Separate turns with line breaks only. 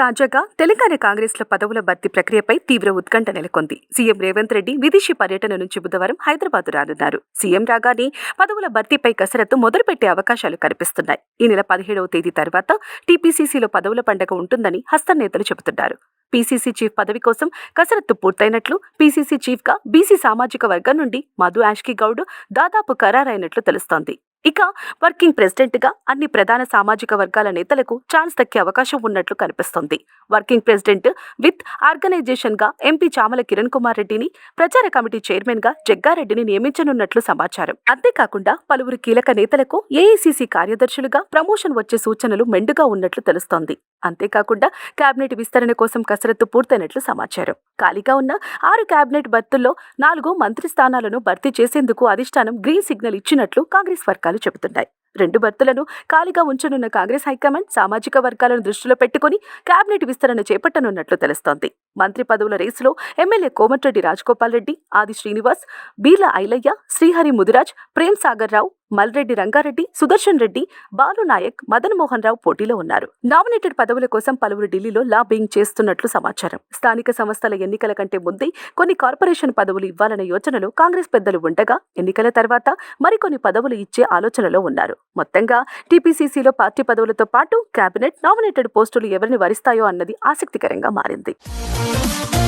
తాజాగా తెలంగాణ కాంగ్రెస్లో పదవుల భర్తీ ప్రక్రియపై తీవ్ర ఉత్కంఠ నెలకొంది. సీఎం రేవంత్ రెడ్డి విదేశీ పర్యటన నుంచి బుధవారం హైదరాబాద్ రానున్నారు. సీఎం రాగానే పదవుల భర్తీపై కసరత్తు మొదలుపెట్టే అవకాశాలు కనిపిస్తున్నాయి. ఈ నెల పదిహేడవ తేదీ తర్వాత టీపీసీసీలో పదవుల పండగ ఉంటుందని హస్తం నేతలు చెబుతున్నారు. పీసీసీ చీఫ్ పదవి కోసం కసరత్తు పూర్తయినట్లు పీసీసీ చీఫ్గా బీసీ సామాజిక వర్గం నుండి మధు యాష్కి గౌడ్ దాదాపు ఖరారైనట్లు తెలుస్తోంది. ఇక వర్కింగ్ ప్రెసిడెంట్గా అన్ని ప్రధాన సామాజిక వర్గాల నేతలకు ఛాన్స్ దక్కే అవకాశం ఉన్నట్లు కనిపిస్తోంది. వర్కింగ్ ప్రెసిడెంట్ విత్ ఆర్గనైజేషన్గా ఎంపీ చామల కిరణ్ కుమార్ రెడ్డిని ప్రచార కమిటీ చైర్మన్గా జగ్గారెడ్డిని నియమించనున్నట్లు సమాచారం. అంతేకాకుండా పలువురు కీలక నేతలకు ఏఐసీసీ కార్యదర్శులుగా ప్రమోషన్ వచ్చే సూచనలు మెండుగా ఉన్నట్లు తెలుస్తోంది. అంతేకాకుండా కేబినెట్ విస్తరణ కోసం కసరత్తు పూర్తయినట్లు సమాచారం. ఖాళీగా ఉన్న ఆరు కేబినెట్ బర్తుల్లో నాలుగు మంత్రి స్థానాలను భర్తీ చేసేందుకు అధిష్టానం గ్రీన్ సిగ్నల్ ఇచ్చినట్లు కాంగ్రెస్ వర్గాలు చెబుతున్నాయి రెండు బర్తులను ఖాళీగా ఉంచనున్న కాంగ్రెస్ హైకమాండ్ సామాజిక వర్గాలను దృష్టిలో పెట్టుకుని కేబినెట్ విస్తరణ చేపట్టనున్నట్లు తెలుస్తోంది. మంత్రి పదవుల రేసులో ఎమ్మెల్యే కోమటిరెడ్డి రాజగోపాల్ రెడ్డి ఆది శ్రీనివాస్ బీర్ల ఐలయ్య శ్రీహరి ముదిరాజ్ ప్రేమ్ సాగర్ రావు మల్రెడ్డి రంగారెడ్డి సుదర్శన్ రెడ్డి బాలు నాయక్ మదన్ మోహన్ రావు పోటీలో ఉన్నారు. నామినేటెడ్ పదవుల కోసం పలువురు ఢిల్లీలో లాబింగ్ చేస్తున్నట్లు సమాచారం. స్థానిక సంస్థల ఎన్నికల కంటే ముందే కొన్ని కార్పొరేషన్ పదవులు ఇవ్వాలనే యోచనలో కాంగ్రెస్ పెద్దలు ఉండగా ఎన్నికల తర్వాత మరికొన్ని పదవులు ఇచ్చే ఆలోచనలో ఉన్నారు. మొత్తంగా టీపీసీసీలో పార్టీ పదవులతో పాటు కేబినెట్ నామినేటెడ్ పోస్టులు ఎవరిని వరిస్తాయో అన్నది ఆసక్తికరంగా మారింది. Thank you.